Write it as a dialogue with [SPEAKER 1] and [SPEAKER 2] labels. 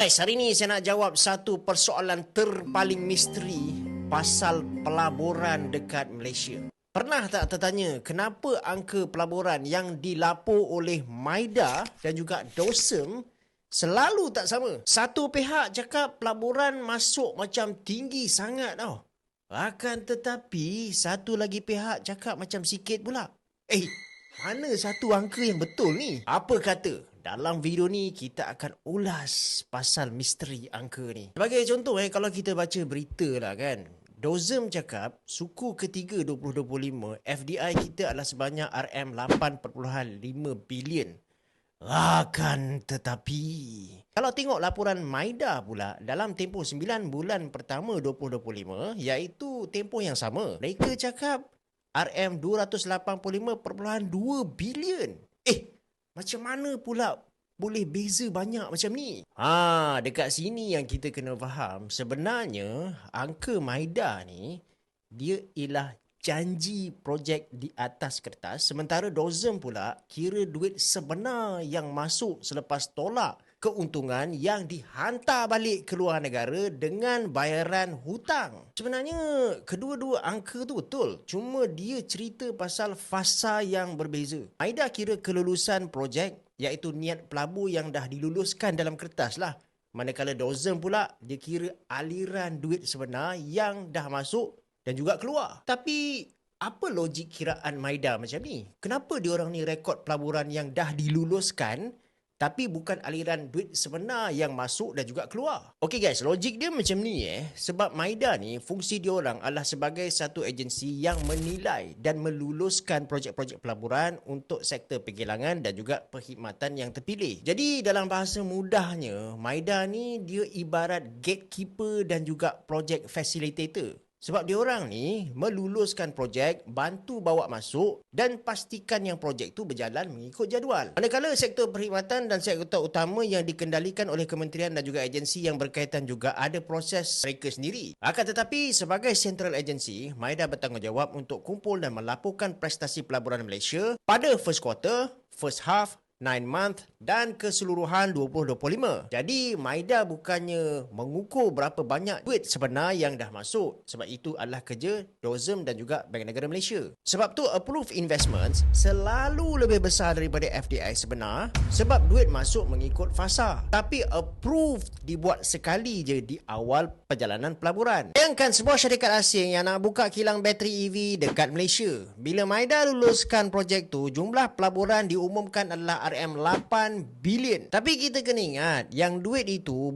[SPEAKER 1] Guys, hari ni saya nak jawab satu persoalan terpaling misteri pasal pelaburan dekat Malaysia. Pernah tak tertanya kenapa angka pelaburan yang dilapor oleh Maida dan juga DOSEM selalu tak sama? Satu pihak cakap pelaburan masuk macam tinggi sangat tau. Akan tetapi satu lagi pihak cakap macam sikit pula. Eh, mana satu angka yang betul ni? Apa kata? Dalam video ni kita akan ulas pasal misteri angka ni. Sebagai contoh eh kalau kita baca berita lah kan. Dozem cakap suku ketiga 2025 FDI kita adalah sebanyak RM8.5 bilion. Akan tetapi kalau tengok laporan Maida pula dalam tempoh 9 bulan pertama 2025 iaitu tempoh yang sama. Mereka cakap RM285.2 bilion. Eh, macam mana pula boleh beza banyak macam ni? Ha, dekat sini yang kita kena faham. Sebenarnya, angka Maida ni, dia ialah janji projek di atas kertas. Sementara Dozem pula kira duit sebenar yang masuk selepas tolak keuntungan yang dihantar balik ke luar negara dengan bayaran hutang. Sebenarnya kedua-dua angka tu betul. Cuma dia cerita pasal fasa yang berbeza. Aida kira kelulusan projek iaitu niat pelabur yang dah diluluskan dalam kertas lah. Manakala Dozem pula dia kira aliran duit sebenar yang dah masuk dan juga keluar. Tapi apa logik kiraan Maida macam ni? Kenapa diorang ni rekod pelaburan yang dah diluluskan tapi bukan aliran duit sebenar yang masuk dan juga keluar. Okey guys, logik dia macam ni eh. Sebab Maida ni fungsi dia orang adalah sebagai satu agensi yang menilai dan meluluskan projek-projek pelaburan untuk sektor pergelangan dan juga perkhidmatan yang terpilih. Jadi dalam bahasa mudahnya, Maida ni dia ibarat gatekeeper dan juga projek facilitator. Sebab dia orang ni meluluskan projek, bantu bawa masuk dan pastikan yang projek tu berjalan mengikut jadual. Manakala sektor perkhidmatan dan sektor utama yang dikendalikan oleh kementerian dan juga agensi yang berkaitan juga ada proses mereka sendiri. Akan tetapi sebagai central agency, Maida bertanggungjawab untuk kumpul dan melaporkan prestasi pelaburan Malaysia pada first quarter, first half 9 month dan keseluruhan 2025. Jadi Maida bukannya mengukur berapa banyak duit sebenar yang dah masuk sebab itu adalah kerja Dozem dan juga Bank Negara Malaysia. Sebab tu approved investments selalu lebih besar daripada FDI sebenar sebab duit masuk mengikut fasa. Tapi approved dibuat sekali je di awal perjalanan pelaburan. Bayangkan sebuah syarikat asing yang nak buka kilang bateri EV dekat Malaysia. Bila Maida luluskan projek tu, jumlah pelaburan diumumkan adalah RM8 bilion. Tapi kita kena ingat yang duit itu